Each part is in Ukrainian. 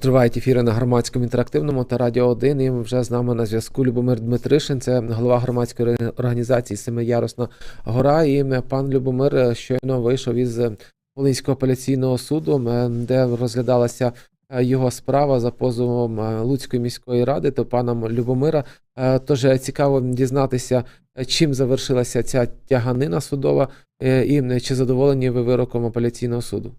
тривають ефіри на громадському інтерактивному та Радіо 1. І вже з нами на зв'язку Любомир Дмитришин, це голова громадської організації Семиярусна гора. І е, пан Любомир е, щойно вийшов із е, Волинського апеляційного суду, де розглядалася його справа за позовом Луцької міської ради та паном Любомира. Тож цікаво дізнатися, чим завершилася ця тяганина судова, і чи задоволені ви вироком апеляційного суду.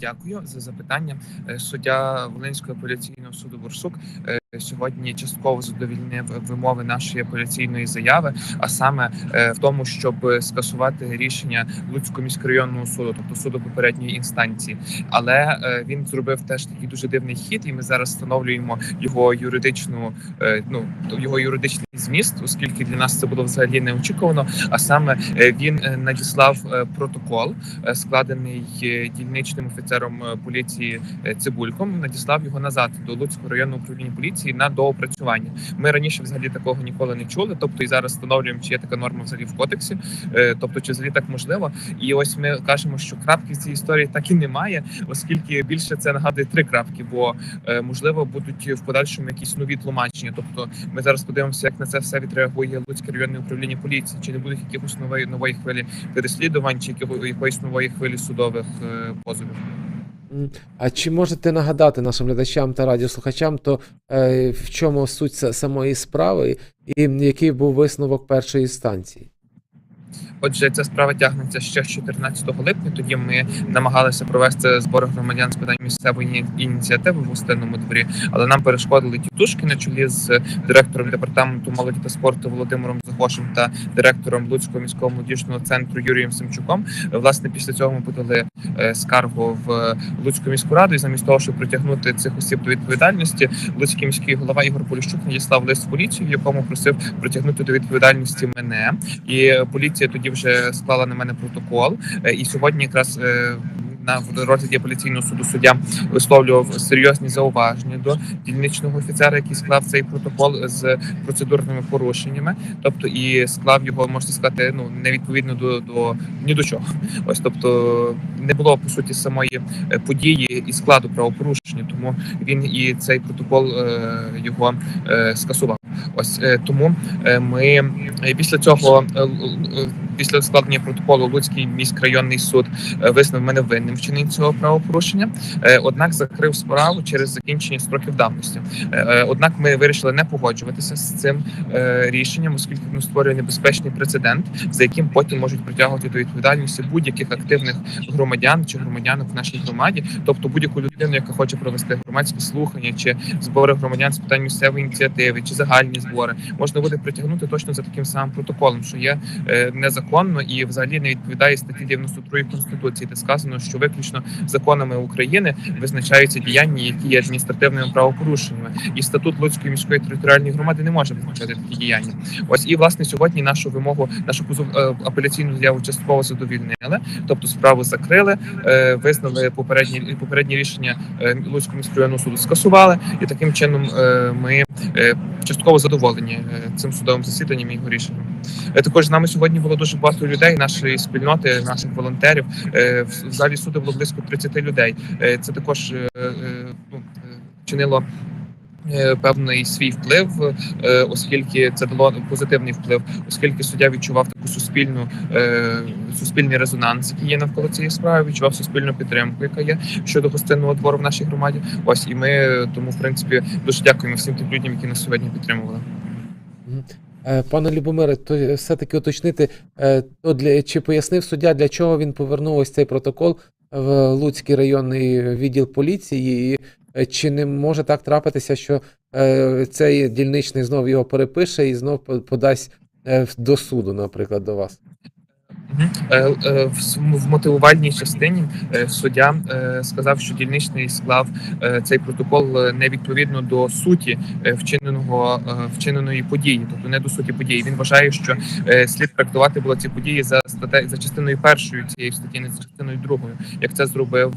Дякую за запитання. Е, Суддя Волинського апеляційного суду Борсук е, сьогодні частково задовільнив вимови нашої апеляційної заяви, а саме е, в тому, щоб скасувати рішення Луцького міськрайонного суду, тобто суду попередньої інстанції. Але е, він зробив теж такий дуже дивний хід, і ми зараз встановлюємо його юридичну, е, ну його юридичний зміст, оскільки для нас це було взагалі неочікувано. А саме він надіслав протокол, складений дільничним офіцером поліції Цибульком. Надіслав його назад до Луцького районного управління поліції на доопрацювання. Ми раніше взагалі такого ніколи не чули. Тобто і зараз встановлюємо, чи є така норма взагалі в кодексі, е, тобто чи взагалі так можливо. І ось ми кажемо, що крапки в цій історії так і немає, оскільки більше це нагадує три крапки, бо е, можливо будуть в подальшому якісь нові тлумачення. Тобто, ми зараз подивимося, як на це все відреагує Луцьке районне управління поліції, чи не буде якихось нової нової хвилі переслідувань, чи якоїсь нової хвилі судових е, позовів. А чи можете нагадати нашим глядачам та радіослухачам, то е, в чому суть самої справи, і який був висновок першої інстанції? Отже, ця справа тягнеться ще з 14 липня. Тоді ми намагалися провести збори громадян з питань місцевої ініціативи в гостинному дворі, але нам перешкодили тітушки на чолі з директором департаменту молоді та спорту Володимиром Захошем та директором Луцького міського молодіжного центру Юрієм Семчуком. Власне, після цього ми подали скаргу в Луцьку міську раду, і замість того, щоб притягнути цих осіб до відповідальності, Луцький міський голова Ігор Поліщук надіслав лист в поліцію, в якому просив притягнути до відповідальності мене. І поліція тоді вже склала на мене протокол. Е, І сьогодні якраз е, на розгляді апеляційного суду суддя висловлював серйозні зауваження до дільничного офіцера, який склав цей протокол з процедурними порушеннями. Тобто і склав його, можна сказати, ну невідповідно до, до ні до чого. Ось тобто не було по суті самої е, події і складу правопорушення, тому він і цей протокол е, його е, скасував. Ось е, тому е, ми е, після цього після складення протоколу Луцький міськрайонний суд визнав мене винним в чиненні цього правопорушення. Однак закрив справу через закінчення строків давності. Однак ми вирішили не погоджуватися з цим рішенням, оскільки воно створює небезпечний прецедент, за яким потім можуть притягувати до відповідальності будь-яких активних громадян чи громадянок в нашій громаді, тобто будь-яку людину, яка хоче провести громадські слухання чи збори громадян з питань місцевої ініціативи чи загальні збори, можна буде притягнути точно за таким самим протоколом, що є е, незаконно і взагалі не відповідає статті 92 конституції, де сказано, що виключно законами України визначаються діяння, які є адміністративними правопорушеннями, і статут Луцької міської територіальної громади не може визначати такі діяння. Ось і власне сьогодні нашу вимогу, нашу позов е, апеляційну заяву частково задовільнили, тобто справу закрили, е, визнали попередні попередні рішення Луцького міськрайонного суду, скасували, і таким чином ми е, частково задоволені е, цим судовим засіданням і його рішенням. Е, Також з нами сьогодні було дуже багато людей, нашої спільноти, наших волонтерів. Е, В залі суду було близько 30 людей. Це також ну, чинило. Е, Певний свій вплив, е, оскільки це дало позитивний вплив, оскільки суддя відчував таку суспільну е, суспільний резонанс, який є навколо цієї справи, відчував суспільну підтримку, яка є щодо гостинного двору в нашій громаді. Ось і ми тому, в принципі, дуже дякуємо всім тим людям, які нас сьогодні підтримували. Пане Любомире, то все-таки уточнити, то для чи пояснив суддя, для чого він повернув ось цей протокол в Луцький районний відділ поліції, і чи не може так трапитися, що е, цей дільничний знов його перепише і знов по- подасть е, до суду, наприклад, до вас? Е, е, В мотивувальній частині е, суддя сказав, що дільничний склав цей протокол невідповідно до суті вчиненого вчиненої події, тобто не до суті події. Він вважає, що слід трактувати було ці події за статтею за частиною першою цієї статті, не за частиною другою, як це зробив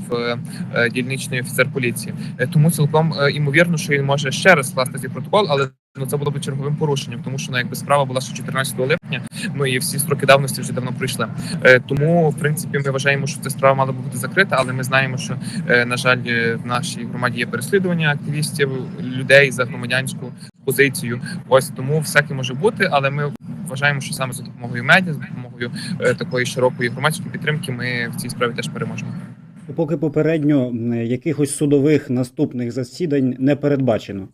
дільничний офіцер поліції. Тому цілком імовірно, що він може ще раз скласти цей протокол, але ну це було б черговим порушенням, тому що ну, якби справа була ще 14 липня. Ну і всі строки давності вже давно пройшли. Е, тому, в принципі, ми вважаємо, що ця справа мала б бути закрита, але ми знаємо, що е, на жаль, е, в нашій громаді є переслідування активістів, людей за громадянську позицію. Ось тому всяке може бути, але ми вважаємо, що саме за допомогою медіа, за допомогою е, такої широкої громадської підтримки, ми в цій справі теж переможемо. Поки попередньо якихось судових наступних засідань не передбачено.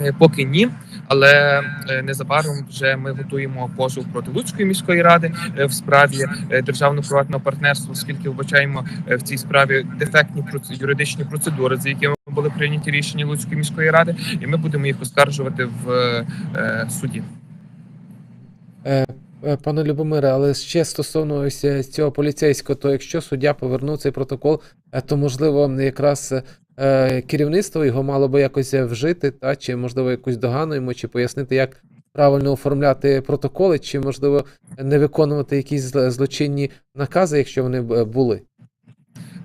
Е, Поки ні, але е, незабаром вже ми готуємо позов проти Луцької міської ради е, в справі державно-приватного партнерства, оскільки вбачаємо в цій справі дефектні юридичні процедури, за якими були прийняті рішення Луцької міської ради, і ми будемо їх оскаржувати в суді. Пане Любомире, але ще стосовно ось цього поліцейського, то якщо суддя повернув цей протокол, то можливо якраз е, керівництво його мало би якось вжити, та чи можливо якусь догану йому, чи пояснити, як правильно оформляти протоколи, чи можливо не виконувати якісь злочинні накази, якщо вони е, були.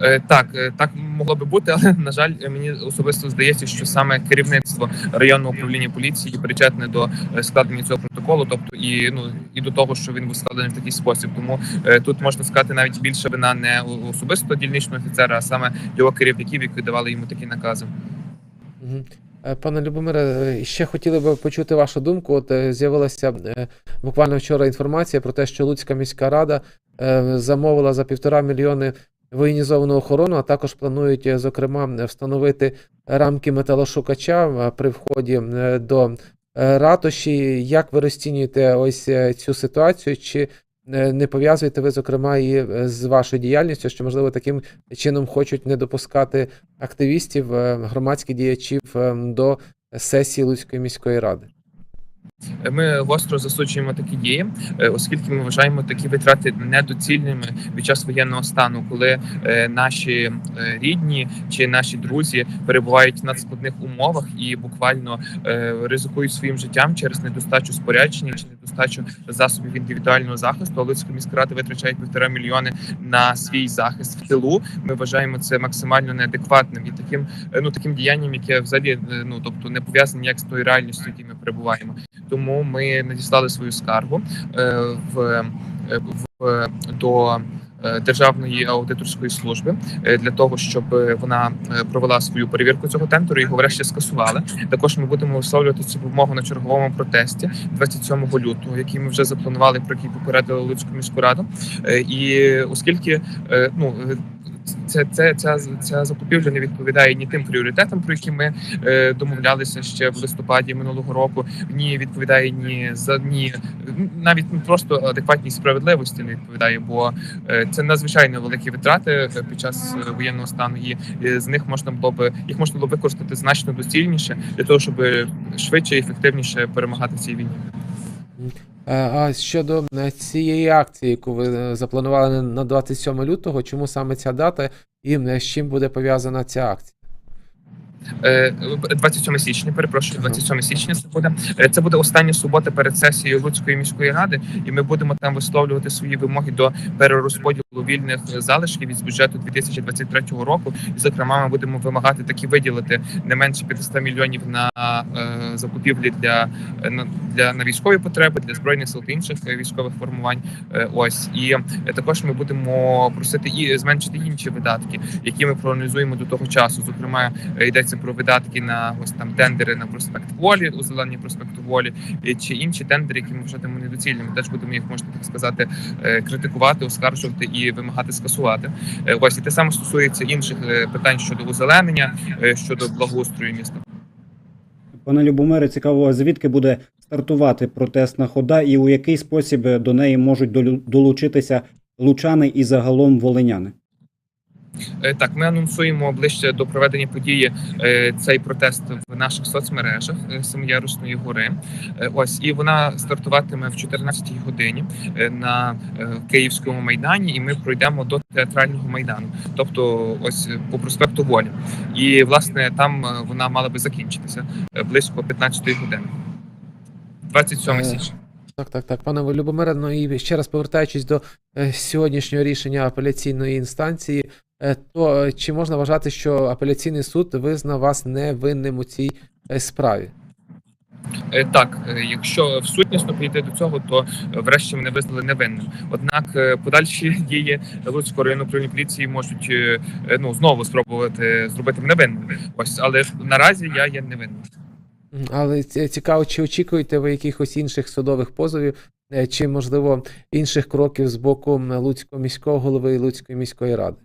Е, Так, е, так могло би бути, але на жаль, мені особисто здається, що саме керівництво районного управління поліції причетне до е, складення цього протоколу, тобто і ну і до того, що він був складений в такий спосіб. Тому тут можна сказати навіть більше вина не особисто дільничного офіцера, а саме його керівників, які давали йому такі накази. Пане Любомире, ще хотіли би почути вашу думку. От з'явилася буквально вчора інформація про те, що Луцька міська рада замовила за півтора мільйони воєнізовану охорону, а також планують, е, зокрема, встановити рамки металошукача е, при вході е, до ратуші. Як ви розцінюєте ось цю ситуацію? Чи не пов'язуєте ви, зокрема, і з вашою діяльністю, що можливо таким чином хочуть не допускати активістів, громадських діячів е, до сесії Луцької міської ради. Ми гостро засуджуємо такі дії, е, оскільки ми вважаємо такі витрати недоцільними під час воєнного стану, коли е, наші е, рідні чи наші друзі перебувають в надскладних умовах і буквально ризикують своїм життям через недостачу спорядження чи недостачу засобів індивідуального захисту. А Луцька міська рада витрачає півтора мільйони на свій захист в тилу. Ми вважаємо це максимально неадекватним і таким ну таким діянням, яке взагалі ну тобто не пов'язане ніяк з тою реальністю, в якій ми перебуваємо. Тому ми надіслали свою скаргу е, в, е, в до е, Державної аудиторської служби для того, щоб вона провела свою перевірку цього тендеру його врешті скасували. Також ми будемо висловлювати цю вимогу на черговому протесті 27 лютого, який ми вже запланували, про який попередили Луцьку міську раду. І оскільки ну це, це ця, ця закупівля не відповідає ні тим пріоритетам, про які ми е, домовлялися ще в листопаді минулого року. Ні, відповідає ні за ні навіть ну, просто адекватній справедливості не відповідає, бо е, це надзвичайно великі витрати е, під час е, воєнного стану. І е, з них можна було б їх можна було використати значно доцільніше для того, щоб швидше і ефективніше перемагати в цій війні. Е, А щодо е, цієї акції, яку ви е, запланували на 27 лютого, чому саме ця дата і з чим буде пов'язана ця акція? Е, 27 січня, перепрошую, 27 січня це буде. Е, Це буде остання субота перед сесією Луцької міської ради, і ми будемо там висловлювати свої вимоги до перерозподілу вільних залишків із бюджету 2023 року. І, зокрема, ми будемо вимагати такі виділити не менше 500 мільйонів на е, закупівлі для, е, на, для на військові потреби, для збройних сил та інших е, військових формувань. Е, ось і е, також ми будемо просити і зменшити інші видатки, які ми проаналізуємо до того часу. Зокрема, е, про видатки на ось там тендери на проспект Волі, озеленення проспекту Волі, е, чи інші тендери, які ми вважаємо недоцільними. Теж будемо їх можна так сказати е, критикувати, оскаржувати і вимагати скасувати. Е, Ось і те саме стосується інших питань щодо озеленення, е, щодо благоустрою міста. Пане Любомире, цікаво, звідки буде стартувати протестна хода і у який спосіб до неї можуть долучитися лучани і загалом волиняни? Е, Так, ми анонсуємо ближче до проведення події е, цей протест в наших соцмережах е, Семиярусної гори. Ось і вона стартуватиме в 14 годині на Київському майдані, і ми пройдемо до театрального майдану, тобто ось по проспекту Волі. І власне там вона мала би закінчитися близько 15 години. 27 Е, січня. Так, так, так, пане Любомире, ну і ще раз повертаючись до сьогоднішнього рішення апеляційної інстанції, то е, чи можна вважати, що апеляційний суд визнав вас невинним у цій е, справі? Е, Так, е, якщо в сутнісно прийти до цього, то е, врешті мене визнали невинним. Однак е, подальші дії Луцького районного управління поліції можуть е, е, ну знову спробувати зробити мене винним. Ось, але наразі я є невинним. Але ці- цікаво, чи очікуєте ви якихось інших судових позовів, е, чи можливо інших кроків з боку Луцького міського голови і Луцької міської ради?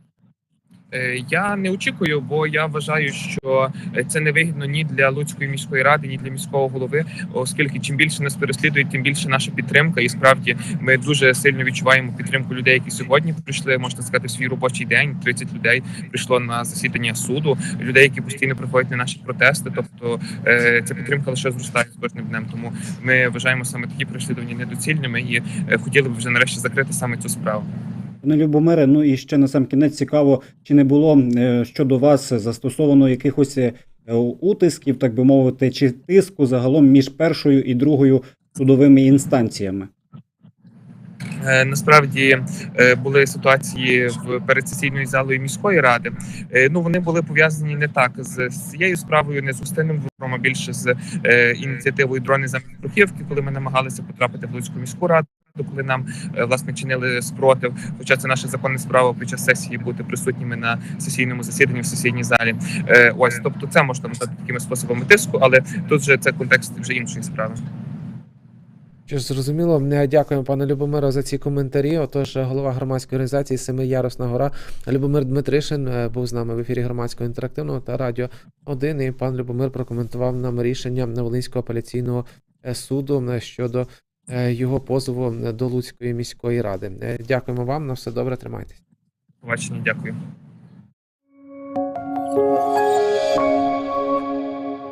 Е, Я не очікую, бо я вважаю, що е, це не вигідно ні для Луцької міської ради, ні для міського голови, оскільки чим більше нас переслідують, тим більше наша підтримка. І справді ми дуже сильно відчуваємо підтримку людей, які сьогодні прийшли, можна сказати, в свій робочий день. 30 людей прийшло на засідання суду. Людей, які постійно приходять на наші протести. Тобто е, ця підтримка лише зростає з кожним днем. Тому ми вважаємо саме такі переслідування недоцільними і хотіли б вже нарешті закрити саме цю справу. Пане Любомире, ну і ще на сам кінець цікаво, чи не було е, щодо вас застосовано якихось е, утисків, так би мовити, чи тиску загалом між першою і другою судовими інстанціями? Е, Насправді були ситуації в передсесійною залою міської ради. Ну вони були пов'язані не так з цією справою, не з Устинним двором, а більше з ініціативою дрони замість бруківки, коли ми намагалися потрапити в Луцьку міську раду. Коли нам е, власне чинили спротив, хоча це наша законна справа під час сесії бути присутніми на сесійному засіданні в сесійній залі. Е, Ось, тобто, це можна назвати такими способами тиску, але тут же це контекст вже іншої справи. Що ж зрозуміло, дякуємо пане Любомиро за ці коментарі. Отож, голова громадської організації Семиярусна гора Любомир Дмитришин е, був з нами в ефірі громадського інтерактивного та радіо 1. І пан Любомир прокоментував нам рішення Волинського апеляційного суду щодо його позову е, до Луцької міської ради. Е, Дякуємо вам. На все добре, тримайтесь. Побачення, дякую.